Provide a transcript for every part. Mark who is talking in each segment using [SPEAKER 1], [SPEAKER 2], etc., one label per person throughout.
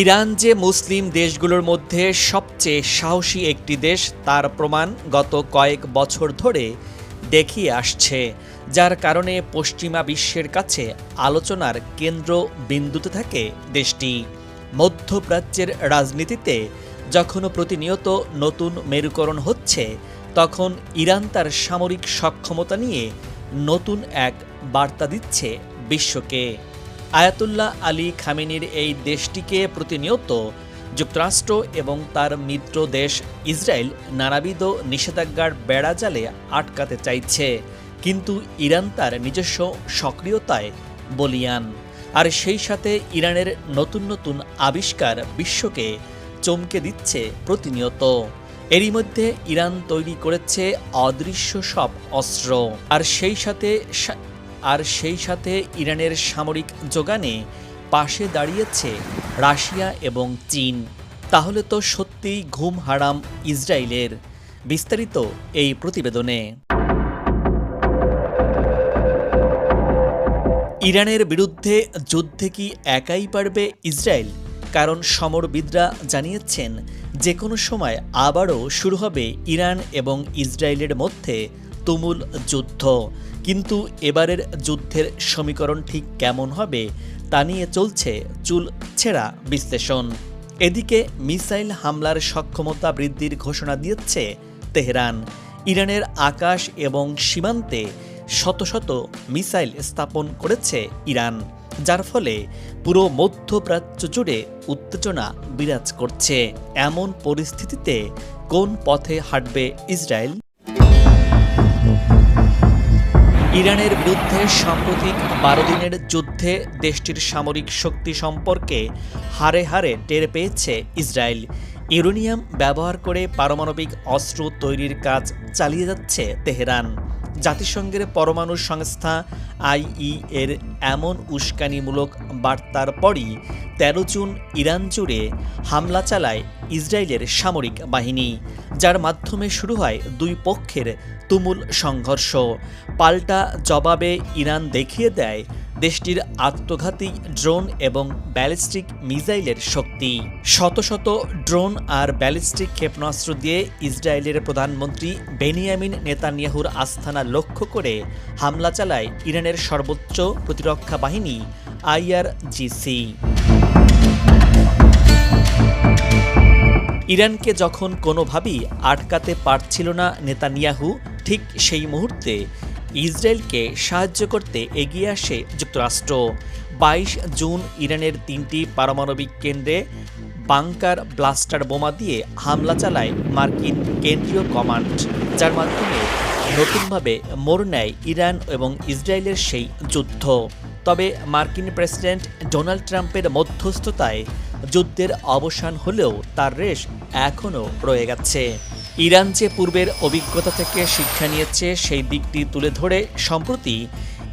[SPEAKER 1] Iran যে মুসলিম দেশগুলোর মধ্যে সবচেয়ে সাহসী একটি দেশ তার প্রমাণ গত কয়েক বছর ধরে দেখিয়ে আসছে যার কারণে পশ্চিমা বিশ্বের কাছে আলোচনার কেন্দ্র বিন্দুতে থাকে দেশটি মধ্যপ্রাচ্যের রাজনীতিতে যখন প্রতিনিয়ত নতুন মেরুকরণ হচ্ছে তখন ইরান তার সামরিক সক্ষমতা নিয়ে নতুন এক বার্তা দিচ্ছে বিশ্বকে আয়াতুল্লাহ আলী খামেনির এই দেশটিকে প্রতিনিয়ত যুক্তরাষ্ট্র এবং তার মিত্র দেশ ইসরায়েল নানাবিধ নিষেধাজ্ঞার বেড়াজালে আটকাতে চাইছে কিন্তু ইরান তার নিজস্ব সক্রিয়তায় বলিয়ান আর সেই সাথে ইরানের নতুন নতুন আবিষ্কার বিশ্বকে চমকে দিচ্ছে প্রতিনিয়ত এরই মধ্যে ইরান তৈরি করেছে অদৃশ্য সব অস্ত্র আর সেই সাথে আর সেই সাথে ইরানের সামরিক যোগানে পাশে দাঁড়িয়েছে রাশিয়া এবং চীন তাহলে তো সত্যিই ঘুম হারাম ইসরায়েলের বিস্তারিত এই প্রতিবেদনে ইরানের বিরুদ্ধে যুদ্ধে কি একাই পারবে ইসরায়েল কারণ সমরবিদরা জানিয়েছেন যে কোনো সময় আবারও শুরু হবে ইরান এবং ইসরায়েলের মধ্যে তুমুল যুদ্ধ কিন্তু এবারের যুদ্ধের সমীকরণ ঠিক কেমন হবে তা নিয়ে চলছে চুল ছেঁড়া বিশ্লেষণ এদিকে মিসাইল হামলার সক্ষমতা বৃদ্ধির ঘোষণা দিয়েছে তেহরান ইরানের আকাশ এবং সীমান্তে শত শত মিসাইল স্থাপন করেছে ইরান যার ফলে পুরো মধ্যপ্রাচ্য জুড়ে উত্তেজনা বিরাজ করছে এমন পরিস্থিতিতে কোন পথে হাঁটবে ইসরায়েল ইরানের বিরুদ্ধে সাম্প্রতিক বারো দিনের যুদ্ধে দেশটির সামরিক শক্তি সম্পর্কে হারে হারে টের পেয়েছে ইসরায়েল ইউরেনিয়াম ব্যবহার করে পারমাণবিক অস্ত্র তৈরির কাজ চালিয়ে যাচ্ছে তেহরান জাতিসংঘের পরমাণু সংস্থা আইই এর এমন উস্কানিমূলক বার্তার পরই তেরো জুন ইরান জুড়ে হামলা চালায় ইসরায়েলের সামরিক বাহিনী যার মাধ্যমে শুরু হয় দুই পক্ষের তুমুল সংঘর্ষ পাল্টা জবাবে ইরান দেখিয়ে দেয় দেশটির আত্মঘাতী ড্রোন এবং ব্যালিস্টিক মিসাইলের শক্তি শত শত ড্রোন আর ব্যালিস্টিক ক্ষেপণাস্ত্র দিয়ে ইসরায়েলের প্রধানমন্ত্রী বেনিয়ামিন নেতানিয়াহুর আস্থানা লক্ষ্য করে হামলা চালায় ইরানের সর্বোচ্চ প্রতিরক্ষা বাহিনী আইআরজিসি ইরানকে যখন কোনোভাবেই আটকাতে পারছিল না নেতানিয়াহু ঠিক সেই মুহূর্তে ইসরায়েলকে সাহায্য করতে এগিয়ে আসে যুক্তরাষ্ট্র বাইশ জুন ইরানের তিনটি পারমাণবিক কেন্দ্রে বাংকার ব্লাস্টার বোমা দিয়ে হামলা চালায় মার্কিন কেন্দ্রীয় কমান্ড যার মাধ্যমে নতুনভাবে মোড় নেয় ইরান এবং ইসরায়েলের সেই যুদ্ধ তবে মার্কিন প্রেসিডেন্ট ডোনাল্ড ট্রাম্পের মধ্যস্থতায় যুদ্ধের অবসান হলেও তার রেশ এখনও রয়ে গেছে ইরান যে পূর্বের অভিজ্ঞতা থেকে শিক্ষা নিয়েছে সেই দিকটি তুলে ধরে সম্প্রতি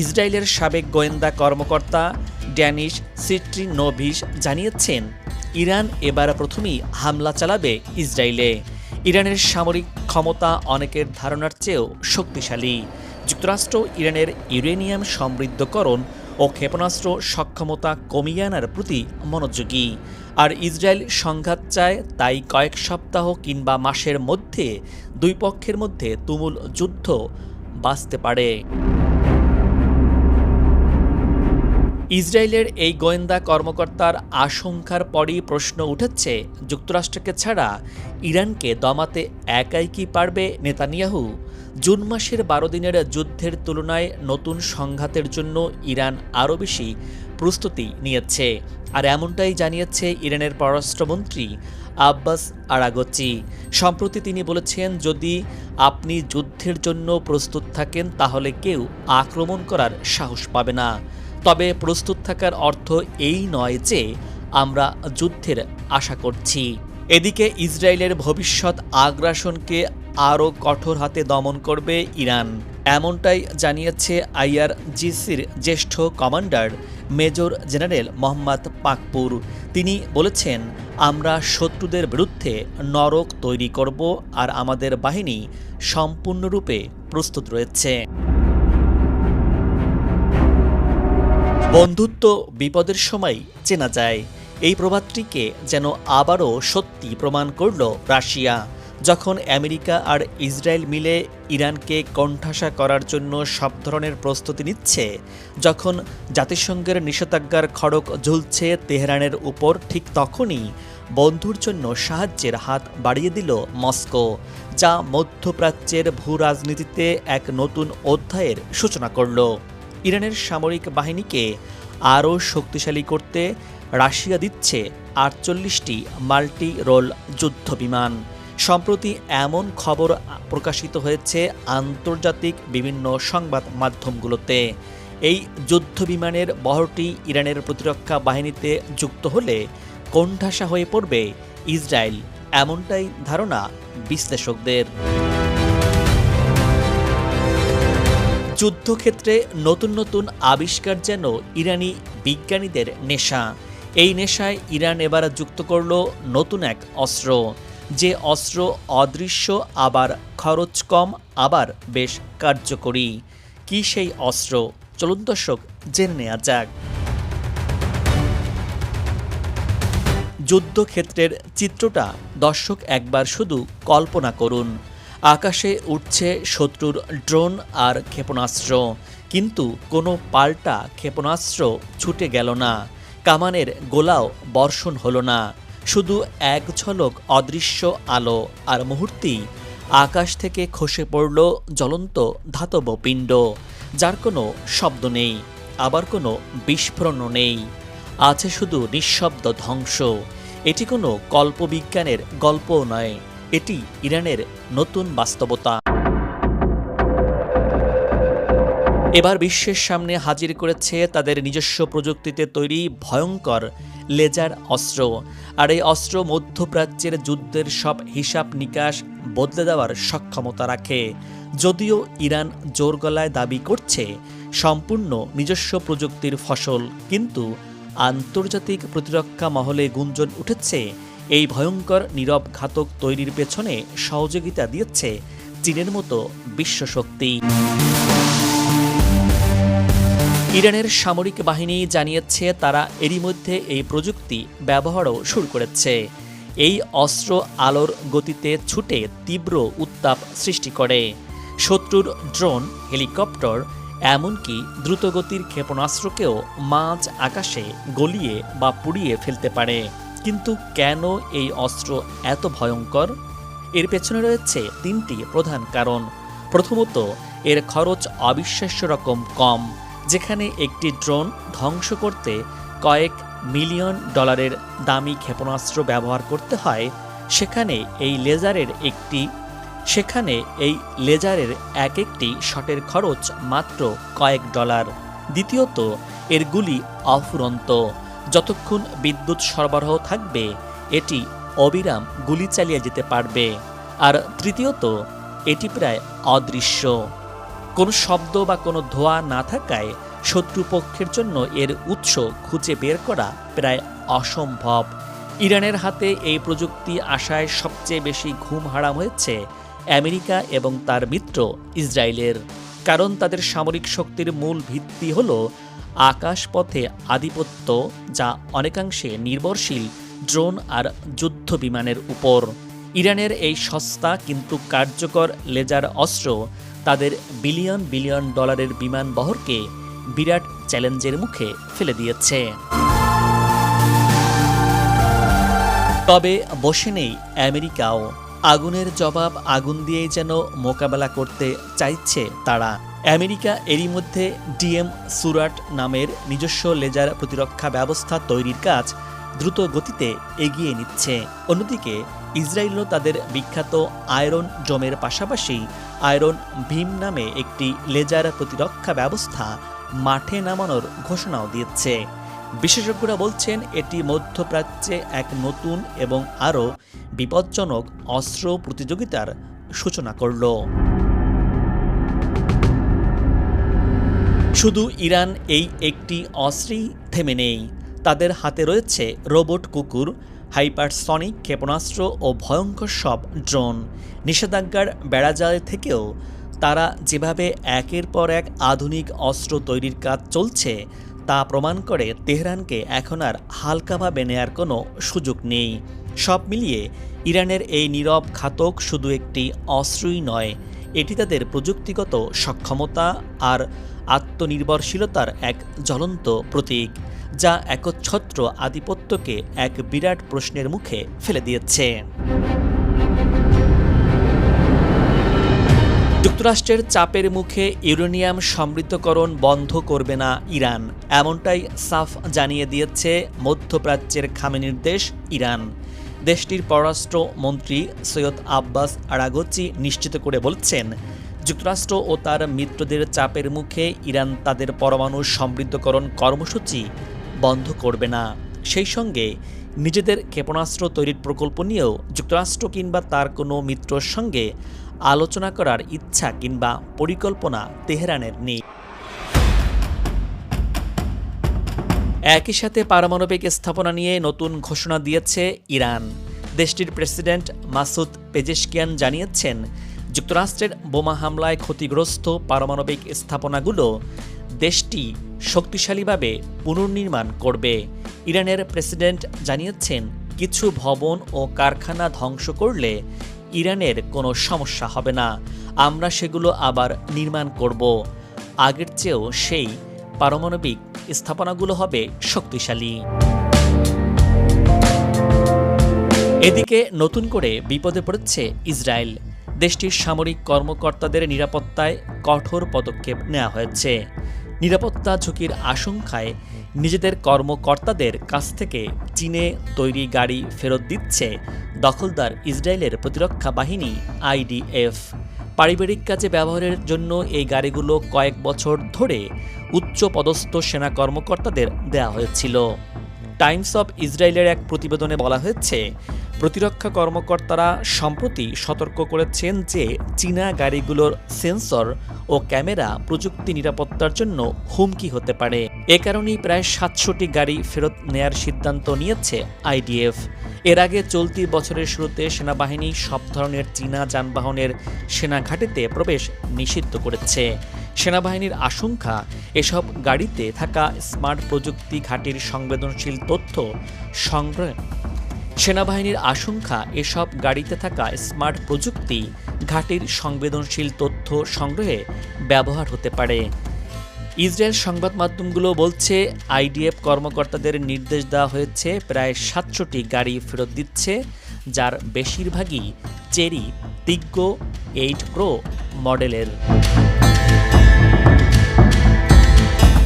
[SPEAKER 1] ইসরায়েলের সাবেক গোয়েন্দা কর্মকর্তা ড্যানিশ সিট্রি নোভিস জানিয়েছেন ইরান এবার প্রথমেই হামলা চালাবে ইসরায়েলে ইরানের সামরিক ক্ষমতা অনেকের ধারণার চেয়েও শক্তিশালী যুক্তরাষ্ট্র ইরানের ইউরেনিয়াম সমৃদ্ধকরণ ও ক্ষেপণাস্ত্র সক্ষমতা কমিয়ে আনার প্রতি মনোযোগী আর ইসরায়েল সংঘাত চায় তাই কয়েক সপ্তাহ কিংবা মাসের মধ্যে দুই পক্ষের মধ্যে তুমুল যুদ্ধ বাঁচতে পারে ইসরায়েলের এই গোয়েন্দা কর্মকর্তার আশঙ্কার পরই প্রশ্ন উঠেছে যুক্তরাষ্ট্রকে ছাড়া ইরানকে দমাতে একাই কি পারবে নেতানিয়াহু জুন মাসের বারো দিনের যুদ্ধের তুলনায় নতুন সংঘাতের জন্য ইরান আরও বেশি প্রস্তুতি নিয়েছে আর এমনটাই জানিয়েছে ইরানের পররাষ্ট্রমন্ত্রী আব্বাস আরাগচি সম্প্রতি তিনি বলেছেন যদি আপনি যুদ্ধের জন্য প্রস্তুত থাকেন তাহলে কেউ আক্রমণ করার সাহস পাবে না তবে প্রস্তুত থাকার অর্থ এই নয় যে আমরা যুদ্ধের আশা করছি এদিকে ইসরায়েলের ভবিষ্যৎ আগ্রাসনকে আরও কঠোর হাতে দমন করবে ইরান এমনটাই জানিয়েছে জিসির জ্যেষ্ঠ commander major general Mohammad Pakpour তিনি বলেছেন আমরা শত্রুদের বিরুদ্ধে নরক তৈরি করব আর আমাদের বাহিনী সম্পূর্ণরূপে প্রস্তুত রয়েছে বন্ধুত্ব বিপদের সময় চেনা যায় এই প্রভাতটিকে যেন আবারও সত্যি প্রমাণ করল রাশিয়া যখন আমেরিকা আর ইসরায়েল মিলে ইরানকে কণ্ঠাসা করার জন্য সব ধরনের প্রস্তুতি নিচ্ছে যখন জাতিসংঘের নিষেধাজ্ঞার খড়ক ঝুলছে তেহরানের উপর ঠিক তখনই বন্ধুর জন্য সাহায্যের হাত বাড়িয়ে দিল মস্কো যা মধ্যপ্রাচ্যের ভূ রাজনীতিতে এক নতুন অধ্যায়ের সূচনা করল ইরানের সামরিক বাহিনীকে আরও শক্তিশালী করতে রাশিয়া দিচ্ছে আটচল্লিশটি মাল্টি রোল যুদ্ধ বিমান সম্প্রতি এমন খবর প্রকাশিত হয়েছে আন্তর্জাতিক বিভিন্ন সংবাদ মাধ্যমগুলোতে এই যুদ্ধ বিমানের বহরটি ইরানের প্রতিরক্ষা বাহিনীতে যুক্ত হলে কোণঠাসা হয়ে পড়বে ইসরায়েল এমনটাই ধারণা বিশ্লেষকদের যুদ্ধক্ষেত্রে নতুন নতুন আবিষ্কার যেন ইরানি বিজ্ঞানীদের নেশা এই নেশায় ইরান এবার যুক্ত করল নতুন এক অস্ত্র যে অস্ত্র অদৃশ্য আবার খরচ কম আবার বেশ কার্যকরী কি সেই অস্ত্র চলুন দর্শক জেনে নেওয়া যাক যুদ্ধক্ষেত্রের চিত্রটা দর্শক একবার শুধু কল্পনা করুন আকাশে উঠছে শত্রুর ড্রোন আর ক্ষেপণাস্ত্র কিন্তু কোনো পাল্টা ক্ষেপণাস্ত্র ছুটে গেল না কামানের গোলাও বর্ষণ হলো না শুধু এক ঝলক অদৃশ্য আলো আর মুহূর্তেই আকাশ থেকে খসে পড়ল জ্বলন্ত ধাতব পিণ্ড যার কোনো শব্দ নেই আবার কোনো বিস্ফোরণও নেই আছে শুধু নিঃশব্দ ধ্বংস এটি কোনো কল্পবিজ্ঞানের গল্পও নয় এটি ইরানের নতুন বাস্তবতা এবার বিশ্বের সামনে হাজির করেছে তাদের নিজস্ব প্রযুক্তিতে তৈরি ভয়ঙ্কর লেজার অস্ত্র আর এই অস্ত্র মধ্যপ্রাচ্যের যুদ্ধের সব হিসাব নিকাশ বদলে দেওয়ার সক্ষমতা রাখে যদিও ইরান জোর গলায় দাবি করছে সম্পূর্ণ নিজস্ব প্রযুক্তির ফসল কিন্তু আন্তর্জাতিক প্রতিরক্ষা মহলে গুঞ্জন উঠেছে এই ভয়ঙ্কর নীরব ঘাতক তৈরির পেছনে সহযোগিতা দিচ্ছে চীনের মতো বিশ্বশক্তি ইরানের সামরিক বাহিনী জানিয়েছে তারা এরই মধ্যে এই প্রযুক্তি ব্যবহারও শুরু করেছে এই অস্ত্র আলোর গতিতে ছুটে তীব্র উত্তাপ সৃষ্টি করে শত্রুর ড্রোন হেলিকপ্টার এমনকি দ্রুতগতির ক্ষেপণাস্ত্রকেও মাঝ আকাশে গলিয়ে বা পুড়িয়ে ফেলতে পারে কিন্তু কেন এই অস্ত্র এত ভয়ঙ্কর এর পেছনে রয়েছে তিনটি প্রধান কারণ প্রথমত এর খরচ অবিশ্বাস্য রকম কম যেখানে একটি ড্রোন ধ্বংস করতে কয়েক মিলিয়ন ডলারের দামি ক্ষেপণাস্ত্র ব্যবহার করতে হয় সেখানে এই লেজারের একটি সেখানে এই লেজারের এক একটি শটের খরচ মাত্র কয়েক ডলার দ্বিতীয়ত এর গুলি অফুরন্ত যতক্ষণ বিদ্যুৎ সরবরাহ থাকবে এটি অবিরাম গুলি চালিয়ে যেতে পারবে আর তৃতীয়ত এটি প্রায় অদৃশ্য কোনো শব্দ বা কোনো ধোয়া না থাকায় শত্রুপক্ষের জন্য এর উৎস খুঁজে বের করা প্রায় অসম্ভব ইরানের হাতে এই প্রযুক্তি আসায় সবচেয়ে বেশি ঘুম হারাম হয়েছে আমেরিকা এবং তার মিত্র ইসরায়েলের কারণ তাদের সামরিক শক্তির মূল ভিত্তি হলো আকাশপথে আধিপত্য যা অনেকাংশে নির্ভরশীল ড্রোন আর যুদ্ধ বিমানের উপর ইরানের এই সস্তা কিন্তু কার্যকর লেজার অস্ত্র তাদের বিলিয়ন বিলিয়ন ডলারের বিমান বহরকে বিরাট চ্যালেঞ্জের মুখে ফেলে দিয়েছে তবে বসে নেই আমেরিকাও আগুনের জবাব আগুন দিয়েই যেন মোকাবেলা করতে চাইছে তারা আমেরিকা এরই মধ্যে ডিএম সুরাট নামের নিজস্ব লেজার প্রতিরক্ষা ব্যবস্থা তৈরির কাজ দ্রুত গতিতে এগিয়ে নিচ্ছে অন্যদিকে ইসরায়েলও তাদের বিখ্যাত আয়রন জমের পাশাপাশি আয়রন ভীম নামে একটি লেজার প্রতিরক্ষা ব্যবস্থা মাঠে নামানোর ঘোষণাও দিয়েছে বিশেষজ্ঞরা বলছেন এটি মধ্যপ্রাচ্যে এক নতুন এবং আরও বিপজ্জনক অস্ত্র প্রতিযোগিতার সূচনা করল শুধু ইরান এই একটি অস্ত্রই থেমে নেই তাদের হাতে রয়েছে রোবট কুকুর হাইপারসনিক ক্ষেপণাস্ত্র ও ভয়ঙ্কর সব ড্রোন নিষেধাজ্ঞার বেড়াজাল থেকেও তারা যেভাবে একের পর এক আধুনিক অস্ত্র তৈরির কাজ চলছে তা প্রমাণ করে তেহরানকে এখন আর হালকাভাবে নেয়ার কোনো সুযোগ নেই সব মিলিয়ে ইরানের এই নীরব ঘাতক শুধু একটি অস্ত্রই নয় এটি তাদের প্রযুক্তিগত সক্ষমতা আর আত্মনির্ভরশীলতার এক জ্বলন্ত প্রতীক যা একচ্ছত্র আধিপত্যকে এক বিরাট প্রশ্নের মুখে ফেলে দিয়েছে যুক্তরাষ্ট্রের চাপের মুখে ইউরেনিয়াম সমৃদ্ধকরণ বন্ধ করবে না ইরান এমনটাই সাফ জানিয়ে দিয়েছে মধ্যপ্রাচ্যের খামেনির দেশ ইরান দেশটির পররাষ্ট্র মন্ত্রী সৈয়দ আব্বাস আরাগোচি নিশ্চিত করে বলছেন যুক্তরাষ্ট্র ও তার মিত্রদের চাপের মুখে ইরান তাদের পরমাণু সমৃদ্ধকরণ কর্মসূচি বন্ধ করবে না সেই সঙ্গে নিজেদের ক্ষেপণাস্ত্র তৈরির প্রকল্প নিয়েও যুক্তরাষ্ট্র কিংবা তার কোনো মিত্রর সঙ্গে আলোচনা করার ইচ্ছা কিংবা পরিকল্পনা তেহরানের নেই একই সাথে পারমাণবিক স্থাপনা নিয়ে নতুন ঘোষণা দিয়েছে ইরান দেশটির প্রেসিডেন্ট মাসুদ পেজেশকিয়ান জানিয়েছেন যুক্তরাষ্ট্রের বোমা হামলায় ক্ষতিগ্রস্ত পারমাণবিক স্থাপনাগুলো দেশটি শক্তিশালীভাবে পুনর্নির্মাণ করবে ইরানের প্রেসিডেন্ট জানিয়েছেন কিছু ভবন ও কারখানা ধ্বংস করলে ইরানের কোনো সমস্যা হবে না আমরা সেগুলো আবার নির্মাণ করব আগের চেয়েও সেই পারমাণবিক স্থাপনাগুলো হবে শক্তিশালী এদিকে নতুন করে বিপদে পড়েছে ইসরায়েল দেশটির সামরিক কর্মকর্তাদের নিরাপত্তায় কঠোর পদক্ষেপ নেওয়া হয়েছে নিরাপত্তা ঝুঁকির আশঙ্কায় নিজেদের কর্মকর্তাদের কাছ থেকে চীনে তৈরি গাড়ি ফেরত দিচ্ছে দখলদার ইসরায়েলের প্রতিরক্ষা বাহিনী আইডিএফ পারিবারিক কাজে ব্যবহারের জন্য এই গাড়িগুলো কয়েক বছর ধরে উচ্চপদস্থ সেনা কর্মকর্তাদের দেয়া হয়েছিল টাইমস অব ইসরায়েলের এক প্রতিবেদনে বলা হয়েছে প্রতিরক্ষা কর্মকর্তারা সম্প্রতি সতর্ক করেছেন যে চীনা গাড়িগুলোর সেন্সর ও ক্যামেরা প্রযুক্তি নিরাপত্তার জন্য হুমকি হতে পারে এ কারণেই প্রায় সাতশোটি গাড়ি ফেরত নেয়ার সিদ্ধান্ত নিয়েছে আইডিএফ এর আগে চলতি বছরের শুরুতে সেনাবাহিনী সব ধরনের চীনা যানবাহনের সেনা প্রবেশ নিষিদ্ধ করেছে সেনাবাহিনীর আশঙ্কা এসব গাড়িতে থাকা স্মার্ট প্রযুক্তি ঘাটির সংবেদনশীল তথ্য সংগ্রহ সেনাবাহিনীর আশঙ্কা এসব গাড়িতে থাকা স্মার্ট প্রযুক্তি ঘাটির সংবেদনশীল তথ্য সংগ্রহে ব্যবহার হতে পারে ইসরায়েল সংবাদ মাধ্যমগুলো বলছে আইডিএফ কর্মকর্তাদের নির্দেশ দেওয়া হয়েছে প্রায় সাতশোটি গাড়ি ফেরত দিচ্ছে যার বেশিরভাগই চেরি তিজ্ঞ এইট প্রো মডেলের